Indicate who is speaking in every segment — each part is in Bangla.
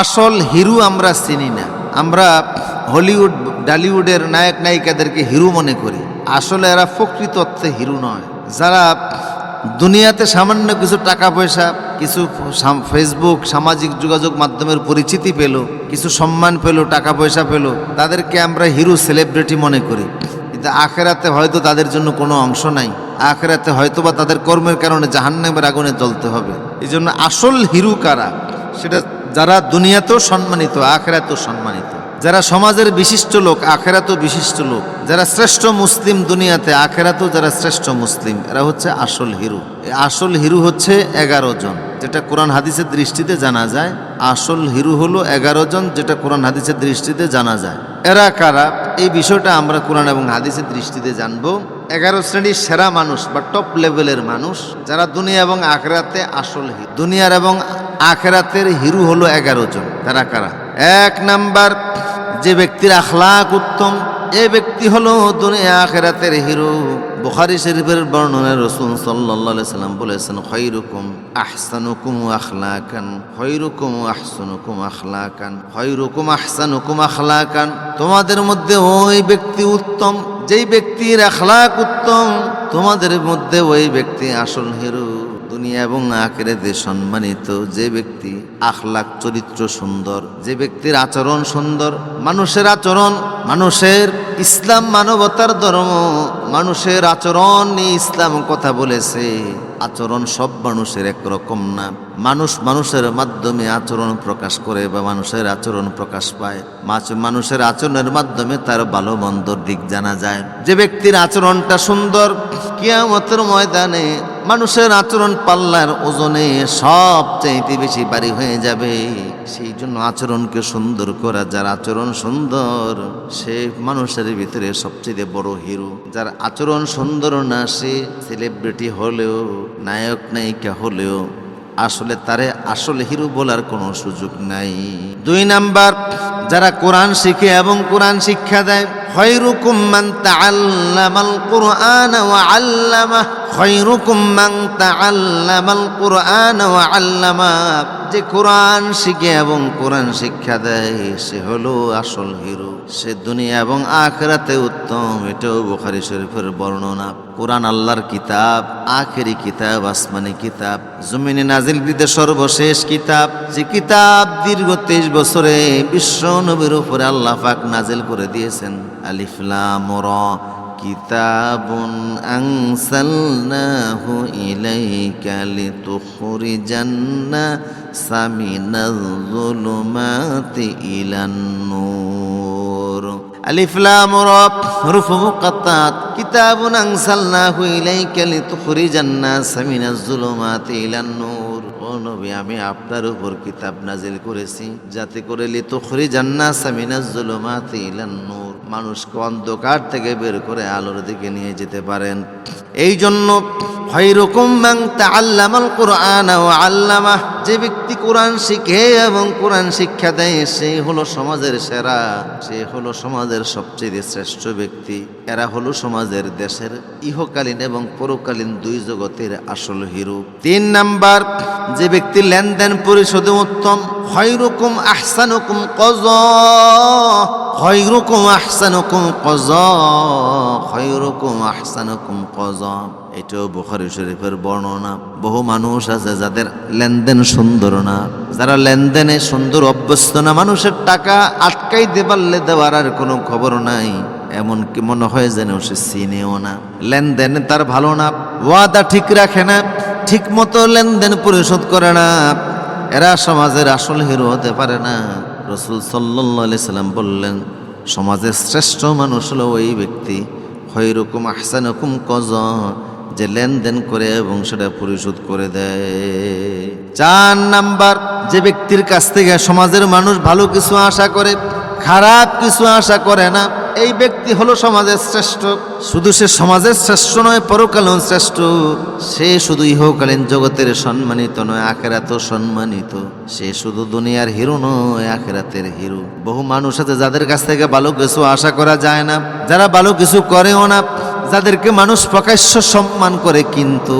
Speaker 1: আসল হিরু আমরা চিনি না। আমরা হলিউড, ডালিউডের নায়ক, নায়িকাদেরকে হিরু মনে করি। আসলে এরা প্রকৃত অর্থে হিরু নয়। যারা দুনিয়াতে সামান্য কিছু টাকা পয়সা, কিছু ফেসবুক সামাজিক যোগাযোগ মাধ্যমের পরিচিতি পেল, কিছু সম্মান পেল, টাকা পয়সা পেল, তাদেরকে আমরা হিরো সেলিব্রিটি মনে করি। কিন্তু আখেরাতে হয়তো তাদের জন্য কোনো অংশ নাই। আখেরাতে হয়তো বা তাদের কর্মের কারণে জাহান্নামের আগুনে জ্বলতে হবে। এই জন্য আসল হিরু কারা? সেটা যারা দুনিয়াতেও সম্মানিত, আখেরাতেও সম্মানিত। যারা সমাজের বিশিষ্ট লোক, আখেরাতেও বিশিষ্ট লোক। যারা শ্রেষ্ঠ মুসলিম দুনিয়াতে, আখেরাতেও যারা শ্রেষ্ঠ মুসলিম। এরা হচ্ছে আসল হিরু। আসল হিরু হচ্ছে এগারো জন। যেটা কোরআন হাদিসের দৃষ্টিতে জানা যায়, আসল হিরু হলো এগারো জন যেটা কোরআন হাদিসের দৃষ্টিতে জানা যায়। এরা কারা? এই বিষয়টা আমরা কোরআন এবং হাদিসের দৃষ্টিতে জানব। এগারো শ্রেণির সেরা মানুষ বা টপ লেভেলের মানুষ, যারা দুনিয়া এবং আখরাতে আসল হিরু। দুনিয়ার এবং আখেরাতের হিরু হলো এগারো জন। তারা কারা? এক নাম্বার, যে ব্যক্তির আখলাক উত্তম, এ ব্যক্তি হলো দুনিয়া আখেরাতের হিরো। বুখারি শরীফের বর্ণনায় রসুল সাল্লাহ সাল্লাম বলেছেন, খৈরুকুম আহসানুকুম আখলাকান, খৈরুকুম আহসানুকুম আখলাকান, খৈরুকুম আহসানুকুম আখলাকান। তোমাদের মধ্যে ওই ব্যক্তি উত্তম, যেই ব্যক্তির আখলাক উত্তম, তোমাদের মধ্যে ওই ব্যক্তি আসল হিরো। দুনিয়া এবং আখেরাতে সম্মানিত যে ব্যক্তি, আখলাক চরিত্র সুন্দর, যে ব্যক্তির আচরণ সুন্দর, মানুষের আচরণ, মানুষের ইসলাম মানবতার ধর্ম, মানুষের আচরণ ইসলাম কথা বলেছে। আচরণ সব মানুষের একরকম না। মানুষ মানুষের মাধ্যমে আচরণ প্রকাশ করে বা মানুষের আচরণ প্রকাশ পায়। মানুষের আচরণের মাধ্যমে তার ভালো মন্দর দিক জানা যায়। যে ব্যক্তির আচরণটা সুন্দর, কিয়ামতের ময়দানে মানুষের আচরণ পাল্লার ওজনে সবচাইতে বেশি বাড়ি হয়ে যাবে। সেই জন্য আচরণকে সুন্দর করা, যার আচরণ সুন্দর, সে মানুষের ভিতরে সবচেয়ে বড় হিরো। যার আচরণ সুন্দর না, সে সেলিব্রিটি হলেও, নায়ক, নায়িকা হলেও, আসলে তারে আসলে হিরো বলার কোনো সুযোগ নাই। দুই নাম্বার যারা কোরআন শিখে এবং কোরআন শিক্ষা দেয়, খৈরুকুম মান তাআল্লামাল কুরআন ওয়া আল্লামা খৈরুকুম মান তাআল্লামাল কুরআন ওয়া আল্লামা যে কোরআন শিখে এবং কোরআন শিক্ষা দেয়, সে হলো আসল হিরো। সে দুনিয়া এবং আখেরাতে উত্তম, এটাও বুখারী শরীফের বর্ণনা। কোরআন আল্লাহর কিতাব, আখেরি কিতাব, আসমানি কিতাব, জমিনে নাজিল বিদে সর্বশেষ কিতাব। যে কিতাব দীর্ঘ তেইশ বছরে বিশ্ব নবীর উপরে আল্লাহ পাক নাজিল করে দিয়েছেন। আলিফলাম কিতাবুন আনসালনাহু ইলাইকা লিতুখরিজান্না সামিন জুলুমাতি আমি আপনার উপর কিতাব নাজিল করেছি, যাতে করে লিতুখরিজান নাস মিনাজ জুলুমাতি ইলান্নুর মানুষকে অন্ধকার থেকে বের করে আলোর দিকে নিয়ে যেতে পারেন। এই জন্য যে ব্যক্তি কোরআন শিখে এবং কোরআন শিক্ষা দেয় সেই হলো সমাজের সেরা। সে হলো সমাজের সবচেয়ে শ্রেষ্ঠ ব্যক্তি। এরা হলো সমাজের দেশের ইহকালীন এবং পরকালীন দুই জগতের আসল হিরো। তিন নাম্বার, যে ব্যক্তি লেনদেন পরিশোধে উত্তম খৈরকুম আহসানুকুম কজ খৈরকুম আহসানুকুম কজ খৈরকুম আহসানুকুম কজ এটাও বুখারি শরীফের বর্ণনা। বহু মানুষ আছে যাদের লেনদেন সুন্দর না। যারা লেনদেনে সুন্দর, অভ্যস্ত না, মানুষের টাকা আটকাই দেবাল্লে দেওয়ার আর কোনো খবর নাই। এমন কি মনে হয় যেন সে চিনেও না। লেনদেনে তার ভালো না, ওয়াদা ঠিক রাখে না ঠিক মতো লেনদেন পরিশোধ করে না। এরা সমাজের আসল হিরো হতে পারে না। রসুল সাল্লি সাল্লাম বললেন, সমাজের শ্রেষ্ঠ মানুষ হলো ওই ব্যক্তি। হৈরকম আহসানকুম কজ যে লেনদেন করে এবং সেটা পরিশোধ করে দেয়। চার নাম্বার, যে ব্যক্তির কাছ থেকে সমাজের মানুষ ভালো কিছু আশা করে, খারাপ কিছু আশা করে না, এই ব্যক্তি হলো সমাজের শ্রেষ্ঠ। শুধু সে সমাজের শ্রেষ্ঠ নয় পরকালীন শ্রেষ্ঠ। সে শুধু ইহকালীন জগতের সম্মানিত নয় আখেরাত সম্মানিত। সে শুধু দুনিয়ার হিরো নয়, আখেরাতের হিরো। বহু মানুষ আছে যাদের কাছ থেকে ভালো কিছু আশা করা যায় না, যারা ভালো কিছু করেও না যাদেরকে মানুষ প্রকাশ্য সম্মান করে, কিন্তু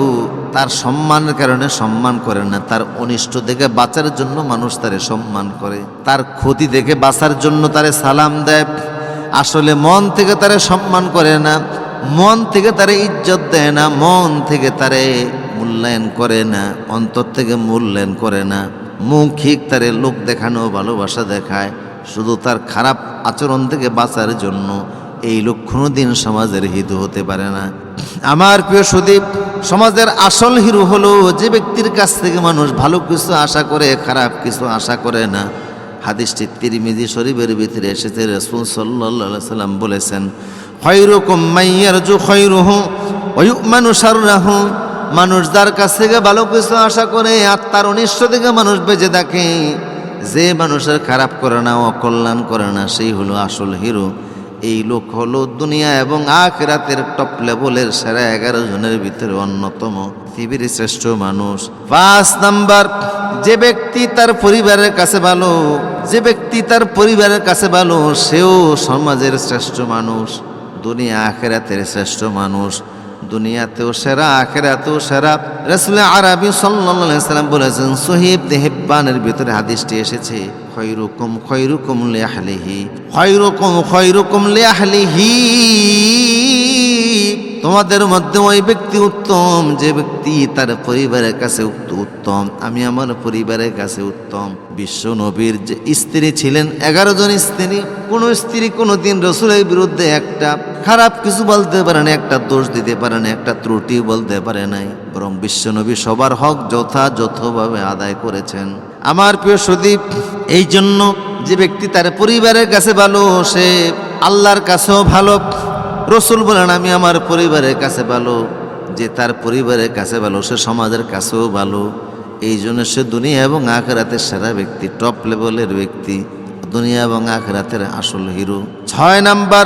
Speaker 1: তার সম্মানের কারণে সম্মান করে না। তার অনিষ্ট দেখে বাঁচার জন্য মানুষ তারে সম্মান করে। তার ক্ষতি দেখে বাঁচার জন্য তারে সালাম দেয়। আসলে মন থেকে তারে সম্মান করে না, মন থেকে তারে ইজ্জত দেয় না, মন থেকে তারে মূল্যায়ন করে না, অন্তর থেকে মূল্যায়ন করে না। মৌখিক তারে লোক দেখানো, ভালোবাসা দেখায়, শুধু তার খারাপ আচরণ থেকে বাঁচার জন্য। এই লোক দিন সমাজের হিত হতে পারে না। আমার প্রিয় সুদীপ, সমাজের আসল হিরো হলো যে ব্যক্তির কাছ থেকে মানুষ ভালো কিছু আশা করে, খারাপ কিছু আশা করে না। হাদিসটি তিরমিজি শরীফের ভিতরে এসেছে, রসুল সাল্লাহ সাল্লাম বলেছেন, খৈরকম মাইয়ার জু খৈরুহু মানুষ রাহু মানুষ যার কাছ থেকে ভালো কিছু আশা করে, আত্মার অনিষ্ট থেকে মানুষ বেঁচে থাকে। যে মানুষের খারাপ করে না, অকল্যাণ করে না, সেই হলো আসল হিরো। এই লোক হলো দুনিয়া এবং আখরাতের টপ লেভেলের সেরা এগারো জনের ভিতরে অন্যতম পৃথিবীর শ্রেষ্ঠ মানুষ। পাঁচ নাম্বার, যে ব্যক্তি তার পরিবারের কাছে ভালো, যে ব্যক্তি তার পরিবারের কাছে ভালো, সেও সমাজের শ্রেষ্ঠ মানুষ, দুনিয়া আখেরাতের শ্রেষ্ঠ মানুষ। দুনিয়াতেও সেরা, আখেরাতেও সেরা। রসুল আরবি সাল্লাম বলেছেন সহিব দেহেব্বানের ভিতরে হাদিসটি এসেছে, খৈরুকুম খৈরুকুম লেহালিহি খৈরুকুম খৈরুকুম লেহালিহি তোমাদের মধ্যে ওই ব্যক্তি উত্তম, যে ব্যক্তি তার পরিবারের কাছে উত্তম। আমি আমার পরিবারের কাছে উত্তম। বিশ্ব নবীর যে স্ত্রী ছিলেন, এগারো জন স্ত্রী, কোনো স্ত্রী কোনো দিন রসুলের বিরুদ্ধে একটা খারাপ কিছু বলতে পারে না একটা দোষ দিতে পারে না একটা ত্রুটি বলতে পারে নাই। বরং বিশ্বনবী সবার হক যথাযথভাবে আদায় করেছেন। আমার প্রিয় সুদীপ, এই জন্য যে ব্যক্তি তার পরিবারের কাছে ভালো, সে আল্লাহর কাছেও ভালো, রসুল বলেন, আমি আমার পরিবারের কাছে ভালো। যে তার পরিবারের কাছে ভালো, সে সমাজের কাছেও ভালো। এই জন্য সে দুনিয়া এবং আখরাতের সেরা ব্যক্তি, টপ লেভেলের ব্যক্তি, দুনিয়া এবং আখরাতের আসল হিরো। ছয় নাম্বার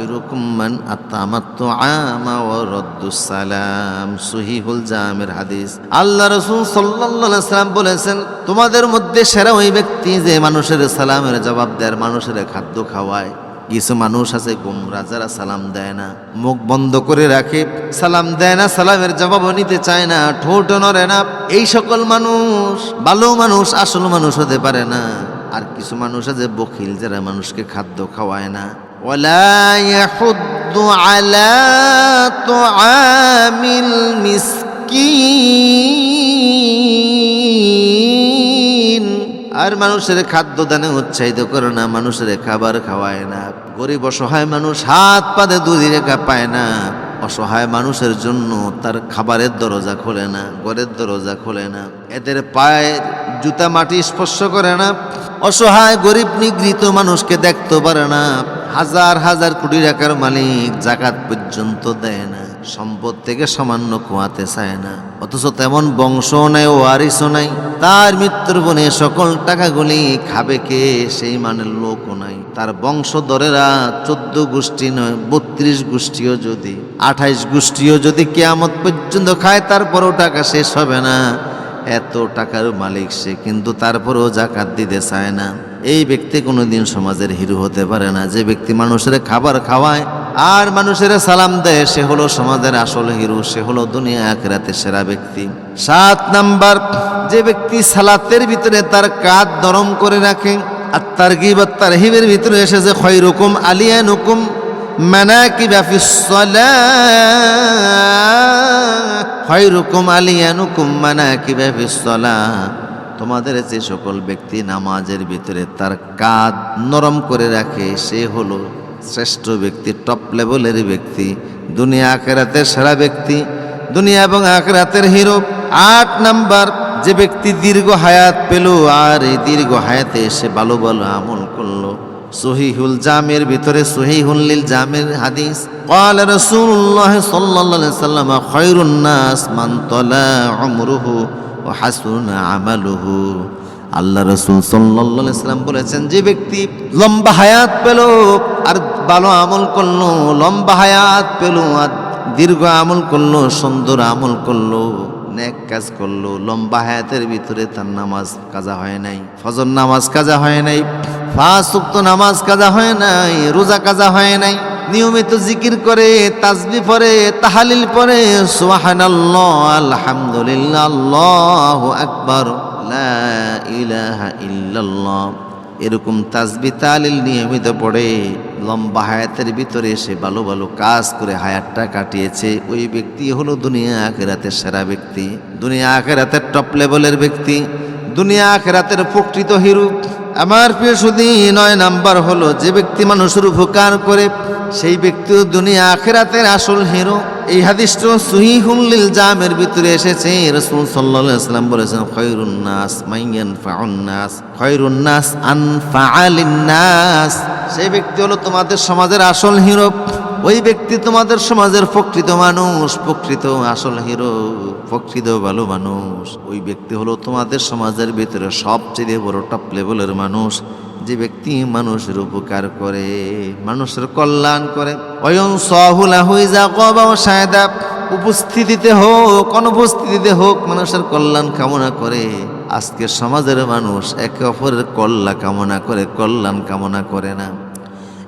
Speaker 1: খায়রুকুম মান আত্তামাত্তু আমা ওয়া রাদ্দুস সালাম। সহিহুল জামের হাদিস। আল্লাহ রাসূল সাল্লাল্লাহু আলাইহি সাল্লাম বলেছেন, তোমাদের মধ্যে সেরা ওই ব্যক্তি যে মানুষের সালামের জবাব দেয় মানুষের খাদ্য খাওয়ায়। কিছু মানুষ আছে গোমরা, যারা সালাম দেয় না। মুখ বন্ধ করে রাখে, সালাম দেয় না, সালামের জবাবও নিতে চায় না, ঠোঁট নড়ে না। এই সকল মানুষ ভালো মানুষ, আসল মানুষ হতে পারে না। আর কিছু মানুষ আছে বখিল, যারা মানুষকে খাদ্য খাওয়ায় না। ولا يحض على طعام المسكين আর মানুষের খাদ্য দানে উৎসাহিত করে না মানুষের খাবার খাওয়ায় না গরিব অসহায় মানুষ হাত পাতে দুধি রেখা পায় না অসহায় মানুষের জন্য তার খাবারের দরজা খোলে না ঘরের দরজা খোলে না এদের পায়ের জুতা মাটি স্পর্শ করে না অসহায় গরিব নিগৃহীত মানুষকে দেখতে পারে না হাজার হাজার কোটি টাকার মালিক জাকাত পর্যন্ত দেয় না, সম্পদ থেকে সামান্য কোয়াতে চায় না। অথচ তেমন বংশও নাই, ওয়ারিসও নাই। তার মৃত্যুর বনে সকল টাকাগুলি খাবে কে, সেই মানের লোকও নাই। তার বংশধরেরা চোদ্দ গোষ্ঠী নয়, বত্রিশ গোষ্ঠীও যদি, আঠাইশ গোষ্ঠীও যদি কেয়ামত পর্যন্ত খায়, তারপরও টাকা শেষ হবে না। এত টাকার মালিক সে, কিন্তু তারপরেও জাকাত দিতে চায় না। এই ব্যক্তি কোনোদিন সমাজের হিরো হতে পারে না। যে ব্যক্তি মানুষের খাবার খাওয়ায় আর মানুষের সালাম দেয়, সে হলো সমাজের আসল হিরো, সে হলো দুনিয়া আখেরাতে সেরা ব্যক্তি। সাত নাম্বার, যে ব্যক্তি সালাতের ভিতরে তার কাঁধ নরম করে রাখে, আর তার গিবত তার হিবের ভিতরে এসে এসেছে খৈরকম আলিয়ান হুকুম মানাকিব খৈরকম আলিয়ানুকুম মানাকিব তোমাদের যে সকল ব্যক্তি নামাজের ভিতরে তার কাঁধ নরম করে রাখে সে হলো শ্রেষ্ঠ ব্যক্তি টপ লেভেলের ব্যক্তি দুনিয়া আখেরাতের সেরা ব্যক্তি দুনিয়া এবং আখেরাতের হিরো আট নাম্বার যে ব্যক্তি দীর্ঘ হায়াত পেল আর এই দীর্ঘ হায়াতে সে ভালো ভালো আমল করলো সহিহুল জামের ভিতরে সহিহুল লিল জামের হাদিস قال رسول الله صلى الله عليه وسلم خير الناس من طلع عمره হাসুন আমালুহু। আল্লাহ রসুল সাল্লা সাল্লাম বলেছেন, যে ব্যক্তি লম্বা হায়াত পেল আর ভালো আমল করল, লম্বা হায়াত পেল আর দীর্ঘ আমল করল, সুন্দর আমল করল, নেক কাজ করল, লম্বা হায়াতের ভিতরে তার নামাজ কাজা হয় নাই, ফজর নামাজ কাজা হয় নাই ফাঁস নামাজ কাজা হয় নাই, রোজা কাজা হয় নাই। নিয়মিত জিকির করে, তাজবি পরে তাহালিল পরে সুবহানাল্লাহ, আলহামদুলিল্লাহ, আকবার এরকম তাজবি তালিল নিয়মিত পড়ে, লম্বা হায়াতের ভিতরে সে ভালো ভালো কাজ করে হায়াতটা কাটিয়েছে। ওই ব্যক্তি হলো দুনিয়া আখেরাতের সেরা ব্যক্তি, দুনিয়া আখেরাতের টপ লেভেলের ব্যক্তি, দুনিয়া আখেরাতের প্রকৃত হিরু। আমার প্রিয় সুদী, নয় নাম্বার হলো যে ব্যক্তি মানুষের উপকার করে, সেই ব্যক্তি দুনিয়া আখেরাতের আসল হিরো। এই হাদিসটা সুহিহুল্লিল জামের ভিতরে এসেছে। রসুল সাল্লাম বলেছেন খয়রুন্নাস মাইয়ান ফাউন নাস, খয়রুন নাস আন ফাআলিন নাস। সেই ব্যক্তি হলো তোমাদের সমাজের আসল হিরো। ওই ব্যক্তি তোমাদের সমাজের প্রকৃত মানুষ, প্রকৃত আসল হিরো, প্রকৃত ভালো মানুষ। ওই ব্যক্তি হলো তোমাদের সমাজের ভিতরে সবচেয়ে বড় টপ লেভেলের মানুষ। যে ব্যক্তি মানুষের উপকার করে, মানুষের কল্যাণ করে। অয়ন সহুলা হয়ে যা কবাও সায়দা, উপস্থিতিতে হোক, অনুপস্থিতিতে হোক, মানুষের কল্যাণ কামনা করে। আজকে সমাজের মানুষ একে অপরের কল্যাণ কামনা করে, কল্যাণ কামনা করে না।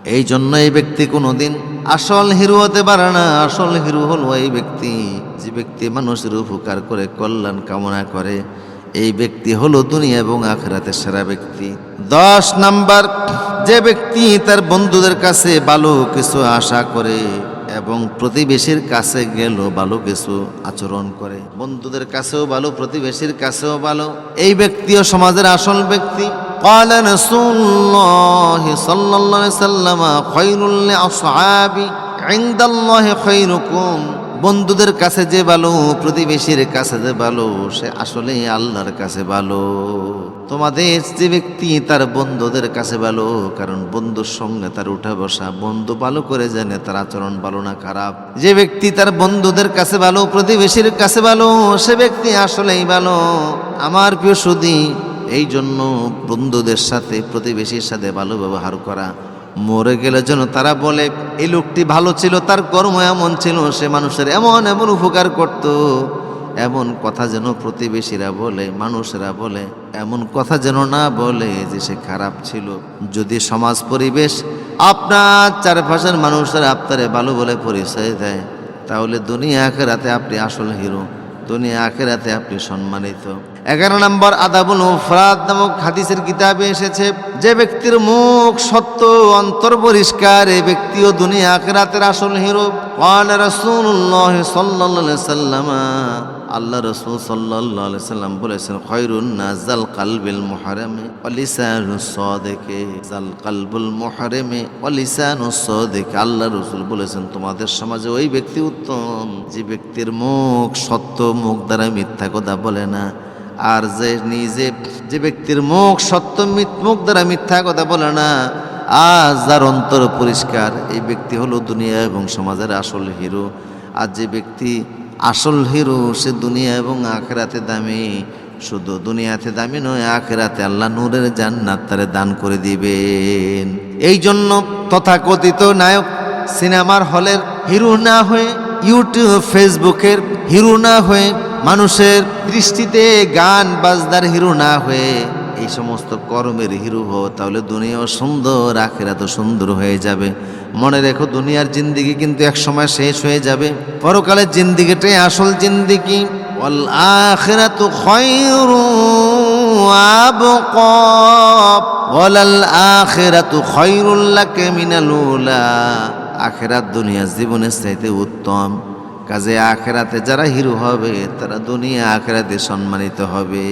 Speaker 1: এই জন্য এই ব্যক্তি কোনোদিন আসল হিরু হতে পারে না, আসল হিরু হল এই ব্যক্তি। যে ব্যক্তি মানুষের উপকার করে, কল্যাণ কামনা করে, এই ব্যক্তি হলো দুনিয়া এবং আখরাতে সেরা ব্যক্তি। দশ নাম্বার, যে ব্যক্তি তার বন্ধুদের কাছে ভালো কিছু আশা করে এবং প্রতিবেশীর কাছে গেল ভালো কিছু আচরণ করে বন্ধুদের কাছেও ভালো প্রতিবেশীর কাছেও ভালো এই ব্যক্তিও সমাজের আসল ব্যক্তি قال رسول الله صلى الله عليه وسلم خير لأصحابي عند الله خيركم বন্ধুদের কাছে যে ভালো, প্রতিবেশীর কাছে যে ভালো, সে আসলে আল্লাহর কাছে ভালো। তোমাদের যে ব্যক্তি তার বন্ধুদের কাছে ভালো, কারণ বন্ধুর সঙ্গে তার উঠা বসা, বন্ধু ভালো করে জানে, তার আচরণ ভালো না খারাপ। যে ব্যক্তি তার বন্ধুদের কাছে ভালো, প্রতিবেশীর কাছে ভালো, সে ব্যক্তি আসলেই ভালো। আমার প্রিয় সুদী এই জন্য বন্ধুদের সাথে, প্রতিবেশীর সাথে ভালো ব্যবহার করা মরে গেলে যেন তারা বলে, এই লোকটি ভালো ছিল, তার কর্ম এমন ছিল, সে মানুষের এমন এমন উপকার করত। এমন কথা যেন প্রতিবেশীরা বলে, মানুষেরা বলে, এমন কথা যেন না বলে যে সে খারাপ ছিল। যদি সমাজ পরিবেশ আপনার চারপাশের মানুষেরা আপনারে ভালো বলে পরিচয় দেয়, তাহলে দুনিয়া আখেরাতে আপনি আসল হিরো, দুনিয়া আখেরাতে আপনি সম্মানিত। এগারো নম্বর আদাবুল মুফরাদ নামক হাদিসের কিতাবে এসেছে যে ব্যক্তির মুখ সত্য অন্তর পরিষ্কার এই ব্যক্তিও দুনিয়া আখেরাতের আসল হিরো قال رسول الله صلى الله عليه وسلم আল্লাহ রসুল সাল্লাহ সাল্লাম বলেছেন খয়রুন নাজাল কালবিল মোহারেমে অলিসানু সদেকে জাল কালবুল মোহারেমে অলিসানু সদেকে আল্লাহ রসুল বলেছেন তোমাদের সমাজে ওই ব্যক্তি উত্তম যে ব্যক্তির মুখ সত্য মুখ দ্বারা মিথ্যা কথা বলে না আর যে নিজে, যে ব্যক্তির মুখ সত্য মুখ দ্বারা মিথ্যা কথা বলে না, আজ যার অন্তর পরিষ্কার, এই ব্যক্তি হলো দুনিয়া এবং সমাজের আসল হিরো। আর যে ব্যক্তি আসল হিরো, সে দুনিয়া এবং আখেরাতে দামি। শুধু দুনিয়াতে দামি নয়, আখেরাতে আল্লাহ নূরের জান্নাত তারে দান করে দিবেন। এই জন্য তথাকথিত নায়ক, সিনেমার হলের হিরো না হয়ে, ইউটিউব, ফেসবুকের হিরো না হয়ে মানুষের দৃষ্টিতে গান বাজদার হিরো না হয়ে এই সমস্ত কর্মের হিরো হো তাহলে দুনিয়াও সুন্দর আখেরা তো সুন্দর হয়ে যাবে। মনে রেখো, দুনিয়ার জিন্দিগি কিন্তু এক সময় শেষ হয়ে যাবে। পরকালের জিন্দিগিটাই আসল জিন্দিগি। খায়রু আবকা। ওয়ালাল আখিরাতু খায়রুল লাকা মিনাল উলা। আখেরাত দুনিয়া জীবনের চাইতে উত্তম। কাজে আখেরাতে যারা হিরো হবে তারা দুনিয়া আখেরাতে সম্মানিত হবে।